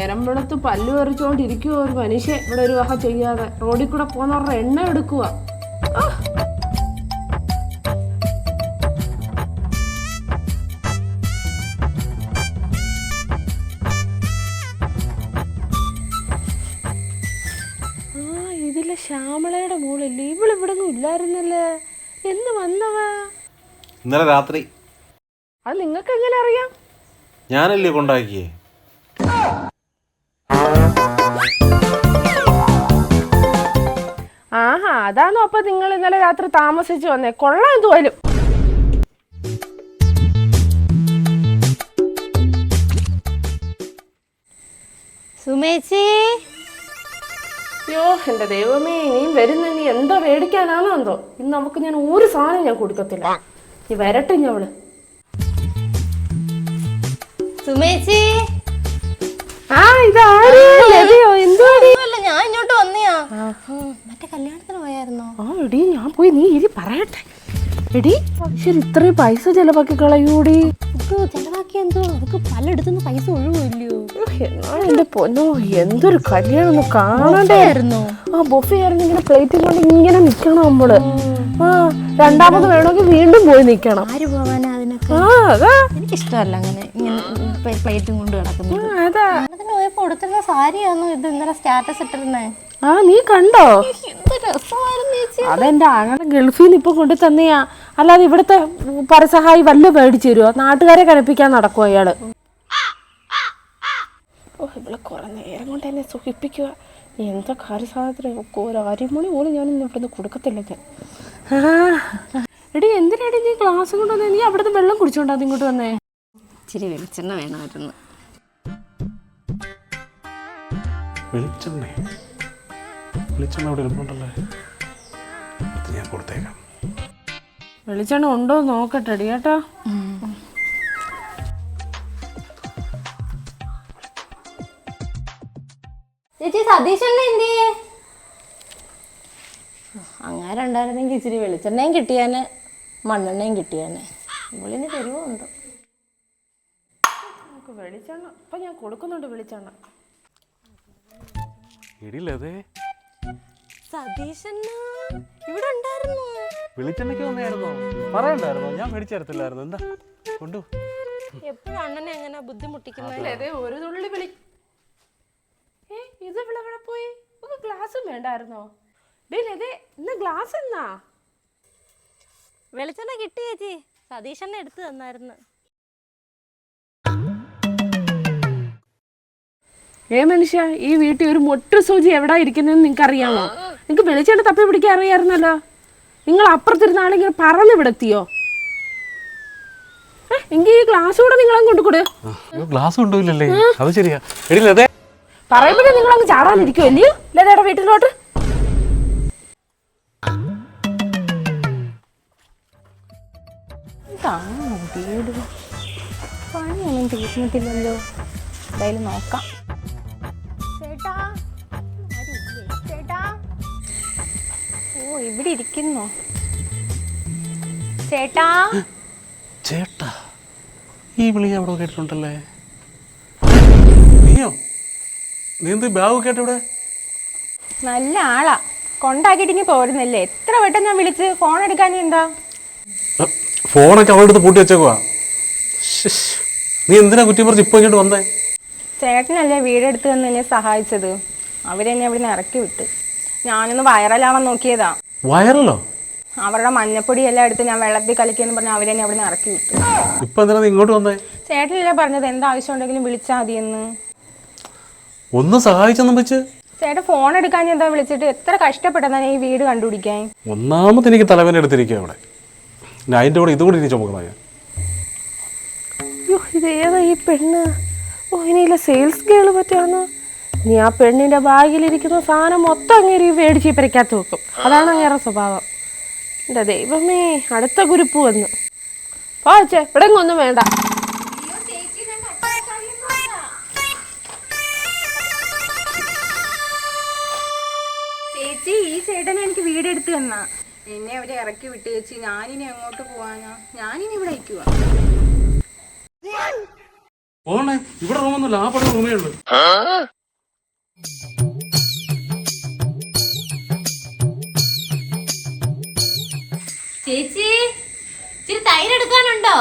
നേരം വെളുത്ത് പല്ല് പറിച്ചുകൊണ്ടിരിക്കുക ഒരു മനുഷ്യൻ. ഇവിടെ ഒരു വക ചെയ്യാതെ. റോഡിൽ കൂടെ പോകുന്നവരുടെ എണ്ണ എടുക്കുക ഇതിലെ ശ്യാമളയുടെ മോളല്ലേ? ഇവളിവിടെങ്ങും ഇല്ലായിരുന്നല്ലേ? എന്ന് വന്നവ. ഇന്നലെ രാത്രി. അത് നിങ്ങൾക്ക് എങ്ങനെ അറിയാം? ഞാനല്ലേ കൊണ്ടാക്കിയേ? അതാണോ അപ്പൊ നിങ്ങൾ ഇന്നലെ രാത്രി താമസിച്ചു വന്നേ? കൊള്ളാം എന്തുവായാലും സുമേച്ചി. അയ്യോ എന്റെ ദൈവമേ ഇനിയും വരുന്ന നീ എന്തോ മേടിക്കാനാണോ എന്തോ? ഇന്ന് നമുക്ക് ഞാൻ ഒരു സാധനം ഞാൻ കൊടുക്കത്തില്ല. നീ വരട്ടെ ഞവൾ സുമേച്ചി. ആ ഇതാരോ? എന്തോ അല്ല ഞാൻ ഇങ്ങോട്ട് വന്നിയാ ഉം, മറ്റേ കല്യാണത്തിന് പോയായിരുന്നോ ആ എടി ഞാൻ പോയി നീ ഇരി പറയട്ടെ എടി ശരി ഇത്രയും പൈസ ചെലവാക്കി കളയൂടി ചെലവാക്കി എന്തോ? അവർക്ക് പലയിടത്തുനിന്ന് പൈസ ഒഴിവില്ലയോ എന്നാ എന്റെ പൊന്നോ എന്തൊരു കല്യാണം കാണണ്ടായിരുന്നു ആ ബൊഫെ ആയിരുന്നു ഇങ്ങനെ പ്ലേറ്റും കൊണ്ട് ഇങ്ങനെ നിക്കണം നമ്മൾ. ആ രണ്ടാമത് വേണമെങ്കിൽ വീണ്ടും പോയി നിക്കണം. ആര് പോവാനാ അതിനൊക്കെ? ആ അതാ. എനിക്കിഷ്ടമല്ല അങ്ങനെ ഇങ്ങനെ പ്ലേറ്റും കൊണ്ട് അതാ. അതിന് പോയപ്പോ കൊടുത്തിരുന്ന സാരിയാണോ ഇത് ഇന്നലെ സ്റ്റാറ്റസ് ഇട്ടിരുന്നേ? ആ നീ കണ്ടോ? എന്ത് രസമായിരുന്നു അതെന്റെ ആങ്ങളെ ഗൾഫിൽ നിന്ന് ഇപ്പൊ കൊണ്ടു തന്നെയാ. അല്ലാതെ ഇവിടുത്തെ പരസഹായി വല്ല മേടിച്ചു തരുമോ നാട്ടുകാരെ കണിപ്പിക്കാൻ നടക്കുവോ അയാൾ? ഓ ഇവിടെ കുറെ നേരം കൊണ്ട് എന്നെ സുഖിപ്പിക്കുക എന്താ കാര്യസാധനം ഒരു അരിമണി പോലും ഞാൻ ഇന്ന് ഇവിടുന്ന് കൊടുക്കത്തില്ല ഞാൻ. എടി എന്തിനാടി നീ ക്ലാസ് കൊണ്ട് വന്നേ? നീ അവിടുത്തെ വെള്ളം കുടിച്ചോണ്ടാ ഇങ്ങോട്ട് വന്നേ? ഇച്ചിരി വെളിച്ചെണ്ണ വേണമായിരുന്നു. വെളിച്ചെണ്ണ വെളിച്ചെണ്ണ അവിടെ ഇരിപ്പുണ്ടല്ലേ? ഞാൻ കൊടുത്തേക്കാം. വെളിച്ചെണ്ണ ഉണ്ടോ നോക്കട്ടെ കേട്ടോ. ചേച്ചി സതീശണ്ണ എന്തിയേ? അങ്ങനെ ഉണ്ടായിരുന്നെങ്കിൽ ഇച്ചിരി വെളിച്ചെണ്ണയും കിട്ടിയാന് മണ്ണെണ്ണയും കിട്ടിയാന്. ഇവളിന് തരുമോ എന്തോ നമുക്ക് വെളിച്ചെണ്ണ ഇപ്പൊ ഞാൻ കൊടുക്കുന്നുണ്ട് വെളിച്ചെണ്ണ. എടിയില്ലേ സതീശണ്ണ ഇവിടെ ഉണ്ടായിരുന്നു. വെളിച്ചെണ്ണയ്ക്ക് വന്നായിരുന്നോ പറയണ്ടായിരുന്നോ. ഞാൻ മേടിച്ചു തരത്തില്ലായിരുന്നു എന്താ? കൊണ്ടു. എപ്പോഴും അണ്ണനെ എങ്ങനെ ബുദ്ധിമുട്ടിക്കുന്നത്? ഒരു തുള്ളി വിളി. ഏ ഇത് ഇവിടെ പോയി? ഒരു ഗ്ലാസ് വേണ്ടായിരുന്നോ? ഡേ ഇന്ന് ഗ്ലാസ് എന്നാ? വെളിച്ചെണ്ണ കിട്ടി ചേച്ചി. സതീശണ്ണ എടുത്തു തന്നായിരുന്നു. ഏ മനുഷ്യ ഈ വീട്ടിൽ ഒരു മൊട്ടു സൂചി എവിടെ ഇരിക്കുന്നതെന്ന് നിങ്ങൾക്ക് അറിയാമോ നിങ്ങൾക്ക് വെളിച്ചെണ്ണ തപ്പി പിടിക്കാൻ അറിയാമായിരുന്നല്ലോ നിങ്ങൾ അപ്പുറത്തിരുന്നാണെങ്കിൽ പറഞ്ഞു വിടത്തിയോ എങ്കിൽ ഈ ഗ്ലാസ് കൂടെ നിങ്ങളങ്ങ് കൊണ്ടുകൊടു ഗ്ലാസ് കൊണ്ടുപോയില്ലല്ലേ അത് ശരിയാ. എടിയില്ലേ പറയുമ്പോഴേ നിങ്ങൾ അങ്ങ് ചാടാനിരിക്കുമോ അല്ലയോ ലതയുടെ വീട്ടിലോട്ട്. പണിയൊന്നും തീർന്നിട്ടില്ലല്ലോ. എന്തായാലും നോക്കാം. ഓ ഇവിടെ ഇരിക്കുന്നോ ചേട്ടാ? ചേട്ടാ ഈ വിളി അവിടെ കേട്ടിട്ടുണ്ടല്ലേ? നീയോ? നീ എന്ത് ബാഗ് കേട്ടോ ഇവിടെ? നല്ല ആളാ. കൊണ്ടാക്കിട്ടിങ്ങി പോരുന്നല്ലേ. എത്ര വട്ടം ഞാൻ വിളിച്ച് ഫോൺ എടുക്കാൻ എന്താ? ഫോണൊക്കെ അവളുടെ അടുത്ത് പൂട്ടി വെച്ചേക്കുവാ. നീ എന്തിനാ കുറ്റി പറിച്ച് ഇപ്പൊ ഇങ്ങോട്ട് വന്നേ? ചേട്ടനല്ലേ വീടെടുത്ത് വന്ന് എന്നെ സഹായിച്ചത്. അവരെന്നെ അവിടെ നിന്ന് ഇറക്കി വിട്ടു. ഞാനൊന്ന് വൈറലാവാൻ നോക്കിയതാ. വൈറലോ അവരുടെ മഞ്ഞപ്പൊടി എല്ലാം എടുത്ത് ഞാൻ വെള്ളത്തിൽ കളിക്കുന്നു പറഞ്ഞ് അവരെ അവിടെ നിന്ന് ഇറക്കി വിട്ടു. ഇപ്പൊ എന്തിനാ ഇങ്ങോട്ട് വന്നേ? ചേട്ടനല്ലേ പറഞ്ഞത്? എന്താവശ്യം ഉണ്ടെങ്കിലും വിളിച്ചാൽ മതിയെന്ന്. ഒന്ന് സഹായിച്ചെന്നും വെച്ച്. ചേട്ടൻ ഫോൺ എടുക്കാൻ എന്താ വിളിച്ചിട്ട്? എത്ര കഷ്ടപ്പെട്ടതാണ് ഈ വീട് കണ്ടുപിടിക്കാൻ. ഒന്നാമത് എനിക്ക് തലവേന എടുത്തിരിക്കുക അവിടെ. ഞാൻ അതിന്റെ കൂടെ ഇതുകൂടി ഇനി ചുമക്കണ ഞാൻ. ഇത് ഏതാ ഈ പെണ്ണ്? ഓ ഇനിയില്ല സെയിൽസ് ഗേൾ പറ്റാന്ന് നീ ആ പെണ്ണിന്റെ ബാഗിലിരിക്കുന്ന സാധനം മൊത്തം അങ്ങേരി മേടിച്ച് പെരക്കകത്ത് വെക്കും. അതാണ് അങ്ങേറെ സ്വഭാവം. എന്റെ ദൈവമേ അടുത്ത കുരുപ്പ് വന്നു. പോച്ചേ ഇവിടെ ഒന്നും വേണ്ട. ചേച്ചി ഈ ചേട്ടൻ എനിക്ക് വീട് എടുത്തു തന്നാ. എന്നെ അവിടെ ഇറക്കി വിട്ട് ചേച്ചി ഞാനിനി എങ്ങോട്ട് പോവാനാ. ഞാനിനി ഇവിടെ അയക്കുവാ പോണേ. ഇവിടെ റൂമൊന്നുമില്ല ആ പടം റൂമേ ഉള്ളു. ചേച്ചി ഇച്ചിരി തൈര് എടുക്കാനുണ്ടോ?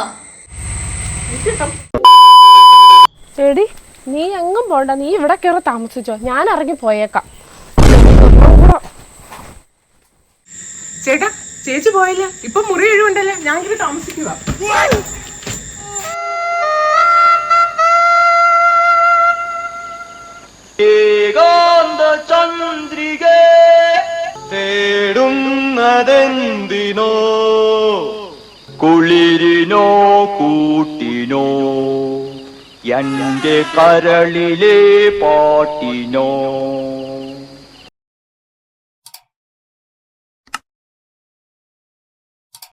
എടി നീ എങ്ങും പോണ്ട. നീ ഇവിടെ കയറി താമസിച്ചോ. ഞാൻ ഇറങ്ങി പോയേക്കാം. ചേട്ടാ ചേച്ചി പോയില്ല. ഇപ്പൊ മുറി എഴുവുണ്ടല്ലോ ഞാൻ ഇവിടെ താമസിക്കുക ഏകാന്ത ചന്ദ്രിക തേടുന്നതെന്തിനോ കുളിരിനോ കൂട്ടിനോ? എന്റെ കരളിലെ പാട്ടിനോ?